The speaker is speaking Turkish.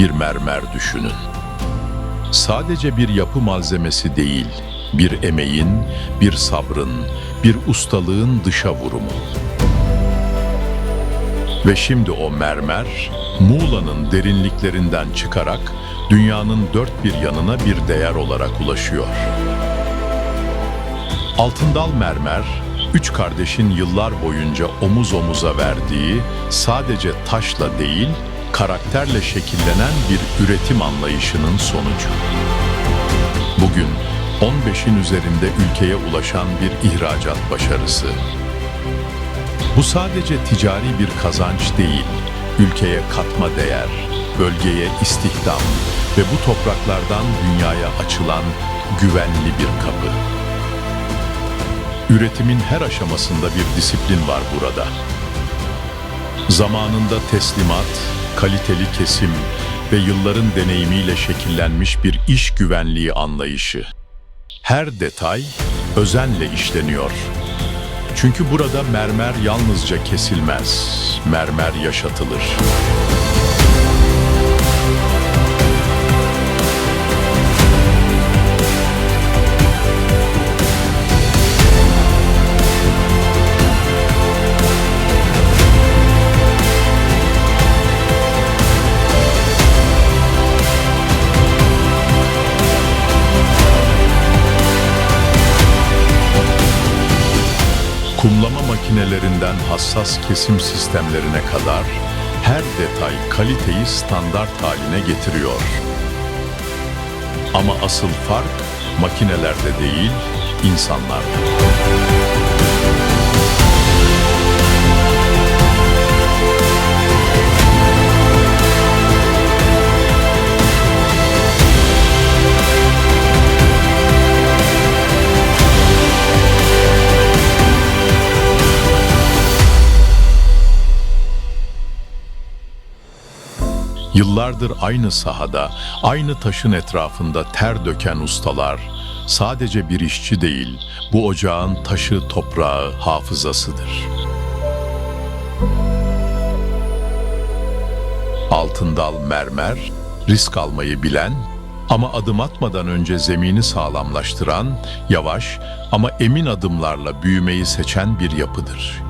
bir mermer düşünün. Sadece bir yapı malzemesi değil, bir emeğin, bir sabrın, bir ustalığın dışa vurumu. Ve şimdi o mermer, Muğla'nın derinliklerinden çıkarak dünyanın dört bir yanına bir değer olarak ulaşıyor. Altındal mermer, üç kardeşin yıllar boyunca omuz omuza verdiği sadece taşla değil, karakterle şekillenen bir üretim anlayışının sonucu. Bugün 15'in üzerinde ülkeye ulaşan bir ihracat başarısı. Bu sadece ticari bir kazanç değil, ülkeye katma değer, bölgeye istihdam ve bu topraklardan dünyaya açılan güvenli bir kapı. Üretimin her aşamasında bir disiplin var burada. Zamanında teslimat, kaliteli kesim ve yılların deneyimiyle şekillenmiş bir iş güvenliği anlayışı. Her detay özenle işleniyor. Çünkü burada mermer yalnızca kesilmez, mermer yaşatılır. Kumlama makinelerinden hassas kesim sistemlerine kadar her detay kaliteyi standart haline getiriyor. Ama asıl fark makinelerde değil, insanlarda. Yıllardır aynı sahada, aynı taşın etrafında ter döken ustalar, sadece bir işçi değil, bu ocağın taşı, toprağı, hafızasıdır. Altındal mermer, risk almayı bilen ama adım atmadan önce zemini sağlamlaştıran, yavaş ama emin adımlarla büyümeyi seçen bir yapıdır.